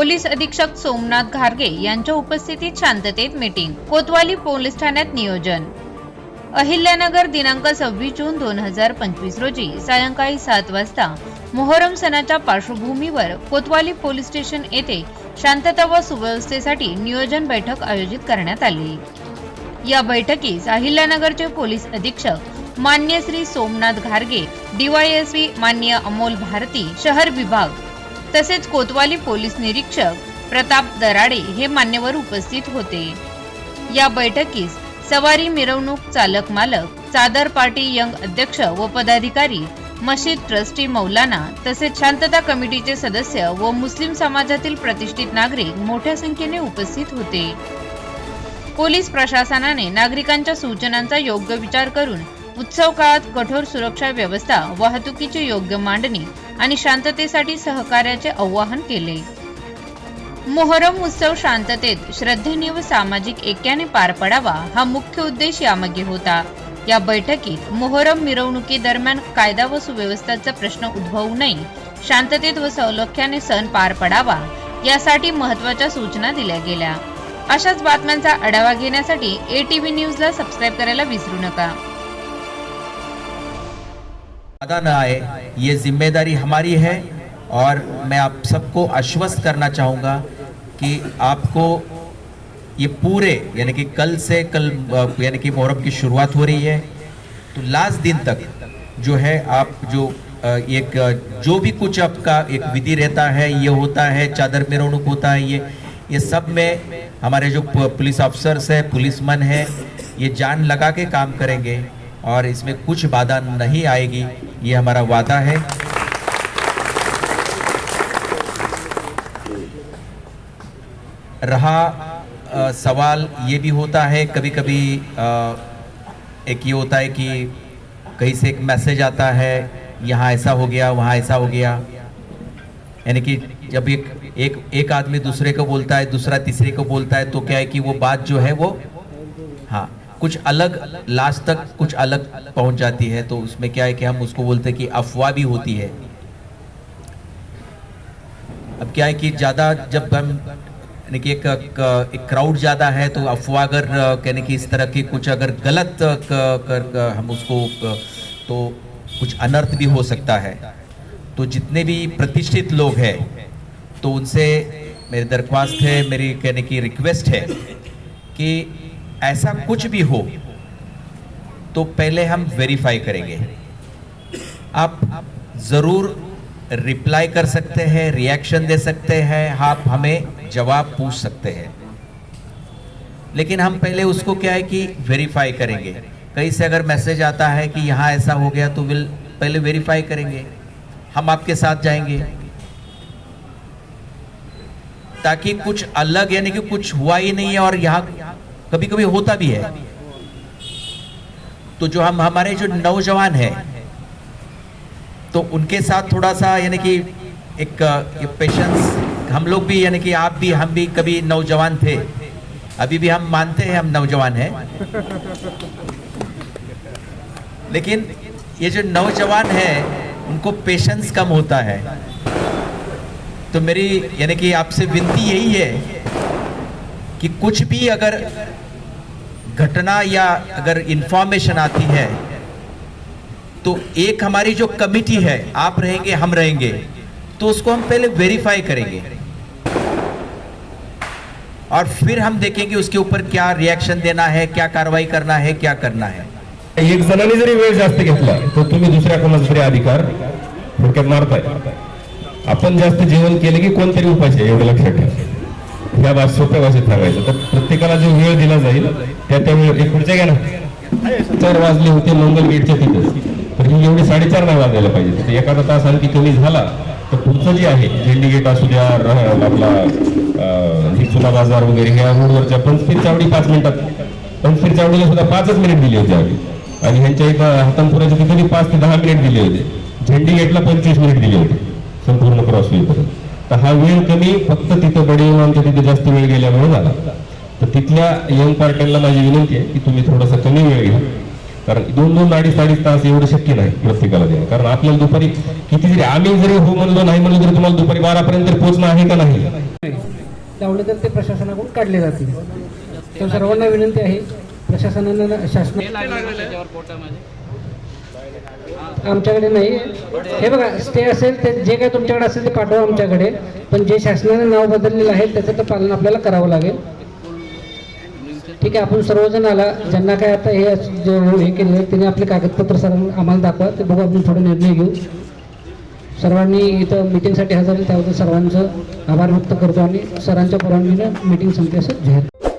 Police अधीक्षक सोमनाथ घारगे यांच्या उपस्थितीत शांततेत मीटिंग कोतवाली पोलीस ठाण्यात नियोजन. अहिल्यानगर दिनांक सव्वीस जून दोन हजार पंचवीस रोजी सायंकाळी सात वाजता मोहरम सणाच्या पार्श्वभूमीवर कोतवाली पोलीस स्टेशन येथे शांतता व सुव्यवस्थेसाठी नियोजन बैठक आयोजित करण्यात आली. या बैठकीस अहिल्यानगरचे पोलीस अधीक्षक मान्य श्री सोमनाथ घारगे डीवायएसपी मान्य अमोल भारती शहर विभाग तसेच कोतवाली पोलीस निरीक्षक प्रताप दराडे हे मान्यवर उपस्थित होते. या बैठकीस सवारी मिरवणूक चालक मालक चादर पार्टी यंग अध्यक्ष व पदाधिकारी मशीद ट्रस्टी मौलाना तसेच शांतता कमिटीचे सदस्य व मुस्लिम समाजातील प्रतिष्ठित नागरिक मोठ्या संख्येने उपस्थित होते. पोलीस प्रशासनाने नागरिकांच्या सूचनांचा योग्य विचार करून उत्सव काळात कठोर सुरक्षा व्यवस्था वाहतुकीची योग्य मांडणी आणि शांततेसाठी सहकार्याचे आवाहन केले. मोहरम उत्सव शांततेत श्रद्धेने व सामाजिक ऐक्याने पार पडावा हा मुख्य उद्देश यामागे होता. या बैठकीत मोहरम मिरवणुकीदरम्यान कायदा व सुव्यवस्थेचा प्रश्न उद्भवू नये शांततेत व सौलख्याने सण पार पडावा यासाठी महत्त्वाच्या सूचना दिल्या गेल्या. अशाच बातम्यांचा आढावा घेण्यासाठी एटीव्ही न्यूजला सबस्क्राईब करायला विसरू नका. ज़्यादा न आए, ये ज़िम्मेदारी हमारी है और मैं आप सबको आश्वस्त करना चाहूँगा कि आपको ये पूरे, यानी कि कल से कल, यानी कि मुहर्रम की शुरुआत हो रही है। तो लास्ट दिन तक जो है आप जो एक जो भी कुछ आपका एक विधि रहता है, ये होता है, चादर मिरवणूक होता है, ये ये सब में हमारे जो पुलिस ऑफिसर्स है, पुलिसमैन है, ये जान लगा के काम करेंगे। और इसमें कुछ बाधा नहीं आएगी। ये हमारा वादा है। रहा अ, सवाल ये भी होता है कभी कभी आ, एक ये होता है कि कहीं से एक मैसेज आता है यहाँ ऐसा हो गया वहाँ ऐसा हो गया। यानी कि जब एक एक एक आदमी दूसरे को बोलता है दूसरा तीसरे को बोलता है तो क्या है कि वो बात जो है वो हाँ कुछ अलग लास्ट तक कुछ अलग पहुँच जाती है तो उसमें क्या है कि हम उसको बोलते हैं कि अफवाह भी होती है। अब क्या है कि ज़्यादा जब हम यानी कि एक, एक, क्राउड ज़्यादा है तो अफवाह अगर कहने की इस तरह की कुछ अगर गलत कर हम उसको तो कुछ अनर्थ भी हो सकता है। तो जितने भी प्रतिष्ठित लोग हैं तो उनसे मेरी दरख्वास्त है मेरी कहने की रिक्वेस्ट है कि ऐसा कुछ भी हो तो पहले हम वेरीफाई करेंगे। आप ज़रूर रिप्लाई कर सकते हैं रिएक्शन दे सकते हैं, आप हमें जवाब पूछ सकते हैं। लेकिन हम पहले उसको क्या है कि वेरीफाई करेंगे। कहीं से अगर मैसेज आता है कि यहाँ ऐसा हो गया तो विल पहले वेरीफाई करेंगे। हम आपके साथ जाएँगे। ताकि कुछ अलग, यानी कि कुछ हुआ ही नहीं है और यहाँ कभी कभी होता भी है। तो जो हम, हमारे जो नौजवान हैं तो उनके साथ थोड़ा सा यानी कि एक पेशेंस हम लोग भी यानी कि आप भी, हम भी कभी नौजवान थे। अभी भी हम मानते हैं, हम नौजवान हैं। लेकिन ये जो नौजवान है, उनको पेशेंस कम होता है। तो मेरी यानी कि आपसे विनती यही है कि कुछ भी अगर घटना या अगर इंफॉर्मेशन आती है तो एक हमारी जो कमिटी है, आप रहेंगे, हम रहेंगे तो उसको हम पहले वेरीफाई करेंगे। और फिर हम देखेंगे उसके ऊपर क्या रिएक्शन देना है, क्या कार्रवाई करना है, क्या करना है। एक जणांनी जरी वेळ जास्त घेतला तर तुम्ही दुसऱ्या कोणाचा तरी अधिकार थोडक्यात मारताय. आपण जास्त जेवण केलं की कोणतरी आहे, एवढं लक्षात ठेवा. ह्या भाषेत सोप्या भाषेत सांगायचं. तर प्रत्येकाला जो वेळ दिला जाईल त्या त्या वेळ एक पुढच्या घ्या ना. चार वाजले होते मंगल गेटच्या तिथेच तर ही एवढी साडेचार नाही वाजायला पाहिजे. तर एखादा तास आणखी कमी झाला तर पुढचं जे आहे झेंडी गेट असू द्या आपला हिसुला बाजार वगैरे ह्या रोडवरच्या पंचफीर चावडी पाच मिनिटात. पंचफीर चावडीला सुद्धा पाचच मिनिट दिली होती आम्ही. आणि ह्यांच्या इथं हातांपुराच्या तिथे पाच ते दहा मिनिट दिले होते. झेंडी गेटला पंचवीस मिनिट दिले होते. संपूर्ण क्रॉस होईपर्यंत तर हा वेळ कमी फक्त तिथं बडे आमच्या तिथे जास्त वेळ गेल्यामुळे झाला. तर तिथल्या यंग पार्ट्यांना माझी विनंती आहे की तुम्ही थोडासा कमी वेळ घ्या. कारण दोन दोन अडीच अडीच तास एवढं शक्य नाही प्रत्येकाला देणं. कारण आपल्याला दुपारी किती जरी आम्ही जरी हो म्हणलो नाही म्हणलो तरी तुम्हाला दुपारी बारापर्यंत पोहोचणं आहे का नाही? लावले तर ते प्रशासनाकडून काढले जातील. तर सर्वांना विनंती आहे प्रशासनानं शासन आमच्याकडे नाही हे बघा ते असेल ते जे काय तुमच्याकडे असेल ते पाठवा आमच्याकडे. पण जे शासनाने नाव बदललेलं आहे त्याचं तर पालन आपल्याला करावं लागेल. ठीक आहे आपण सर्वजण आला. ज्यांना काय आता हे जे हे केलेलं आहे त्यांनी आपले कागदपत्र सर आम्हाला दाखवा. ते बघू आपण थोडे निर्णय घेऊ. सर्वांनी इथं मिटिंगसाठी हजर त्याबद्दल सर्वांचं आभार व्यक्त करतो आणि सरांच्या परवानगीनं मिटिंग संपली असं जाहीर.